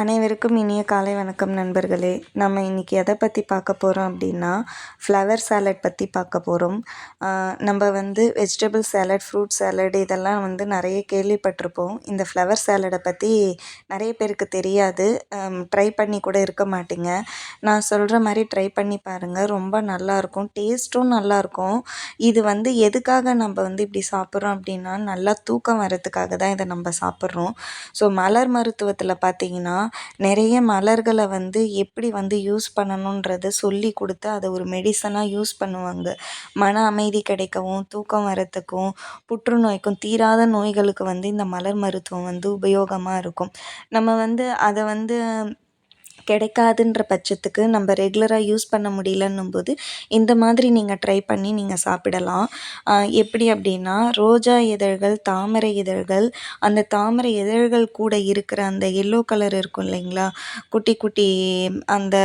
அனைவருக்கும் இனிய காலை வணக்கம் நண்பர்களே. நம்ம இன்றைக்கி எதை பற்றி பார்க்க போகிறோம் அப்படின்னா ஃப்ளவர் சேலட் பற்றி பார்க்க போகிறோம் நம்ம வந்து வெஜிடபிள் சேலட் ஃப்ரூட் சேலட் இதெல்லாம் வந்து நிறைய கேள்விப்பட்டிருப்போம். இந்த ஃப்ளவர் சேலடை பற்றி நிறைய பேருக்கு தெரியாது. ட்ரை பண்ணி கூட இருக்க மாட்டீங்க. நான் சொல்கிற மாதிரி ட்ரை பண்ணி பாருங்கள் ரொம்ப நல்லாயிருக்கும் டேஸ்ட்டும் நல்லாயிருக்கும் இது வந்து எதுக்காக நம்ம வந்து இப்படி சாப்பிட்றோம் அப்படின்னா நல்லா தூக்கம் வரத்துக்காக தான் இதை நம்ம சாப்பிட்றோம். ஸோ மலர் மருத்துவத்தில் பார்த்தீங்கன்னா நிறைய மலர்களை வந்து எப்படி வந்து யூஸ் பண்ணணுன்றத சொல்லி கொடுத்து அதை ஒரு மெடிசனாக யூஸ் பண்ணுவாங்க. மன அமைதி கிடைக்கவும் தூக்கம் வரத்துக்கும் புற்றுநோய்க்கும் தீராத நோய்களுக்கு வந்து இந்த மலர் மருத்துவம் வந்து உபயோகமாக இருக்கும். நம்ம வந்து அதை வந்து கிடைக்காதுன்ற பட்சத்துக்கு நம்ம ரெகுலராக யூஸ் பண்ண முடியலன்னும் போது இந்த மாதிரி நீங்கள் ட்ரை பண்ணி நீங்கள் சாப்பிடலாம். எப்படி அப்படின்னா ரோஜா இதழ்கள் தாமரை இதழ்கள் அந்த தாமரை இதழ்கள் கூட இருக்கிற அந்த எல்லோ கலர் இருக்கும் இல்லைங்களா? குட்டி குட்டி அந்த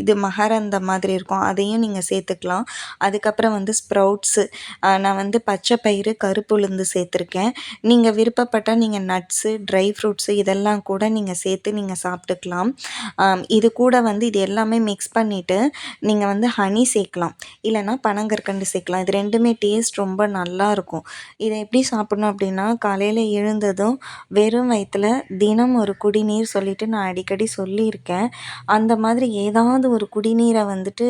இது மகரந்த மாதிரி இருக்கும். அதையும் நீங்கள் சேர்த்துக்கலாம். அதுக்கப்புறம் வந்து ஸ்ப்ரவுட்ஸு நான் வந்து பச்சை பயிறு கருப்பு உளுந்து சேர்த்துருக்கேன். நீங்கள் விருப்பப்பட்டால் நீங்கள் நட்ஸு ட்ரை ஃப்ரூட்ஸு இதெல்லாம் கூட நீங்கள் சேர்த்து நீங்கள் சாப்பிட்டுக்கலாம். இது கூட வந்து இது எல்லாமே மிக்ஸ் பண்ணிவிட்டு நீங்கள் வந்து ஹனி சேர்க்கலாம். இல்லைன்னா பனங்கற்கண்டு சேர்க்கலாம். இது ரெண்டுமே டேஸ்ட் ரொம்ப நல்லாயிருக்கும் இதை எப்படி சாப்பிட்ணும் அப்படின்னா காலையில் எழுந்ததும் வெறும் வயிற்றில் தினம் ஒரு குடிநீர் சொல்லிவிட்டு நான் அடிக்கடி சொல்லியிருக்கேன். அந்த மாதிரி ஏதாவது ஒரு குடிநீரை வந்துட்டு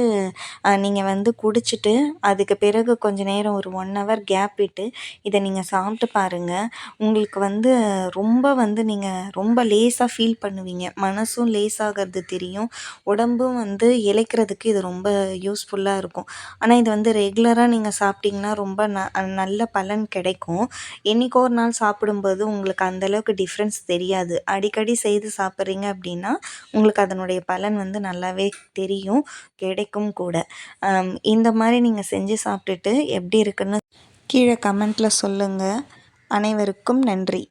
நீங்கள் வந்து குடிச்சிட்டு அதுக்கு பிறகு கொஞ்ச நேரம் ஒரு ஒன் ஹவர் கேப் விட்டு இதை நீங்கள் சாப்பிட்டு பாருங்கள் உங்களுக்கு வந்து ரொம்ப வந்து நீங்கள் ரொம்ப லேசாக ஃபீல் பண்ணுவீங்க. மனசும் லேசாகிறது தெரியும். உடம்பும் வந்து இளைக்கிறதுக்கு இது ரொம்ப யூஸ்ஃபுல்லாக இருக்கும். ஆனால் இது வந்து ரெகுலராக நீங்கள் சாப்பிட்டிங்கன்னா ரொம்ப ந நல்ல பலன் கிடைக்கும். என்றைக்கோ ஒரு நாள் சாப்பிடும்போது உங்களுக்கு அந்தளவுக்கு டிஃப்ரென்ஸ் தெரியாது. அடிக்கடி செய்து சாப்பிட்றீங்க அப்படின்னா உங்களுக்கு அதனுடைய பலன் வந்து நல்லாவே தெரியும் கிடைக்கும் கூட. இந்த மாதிரி நீங்கள் செஞ்சு சாப்பிட்டுட்டு எப்படி இருக்குன்னு கீழே கமெண்ட்டில் சொல்லுங்கள் அனைவருக்கும் நன்றி.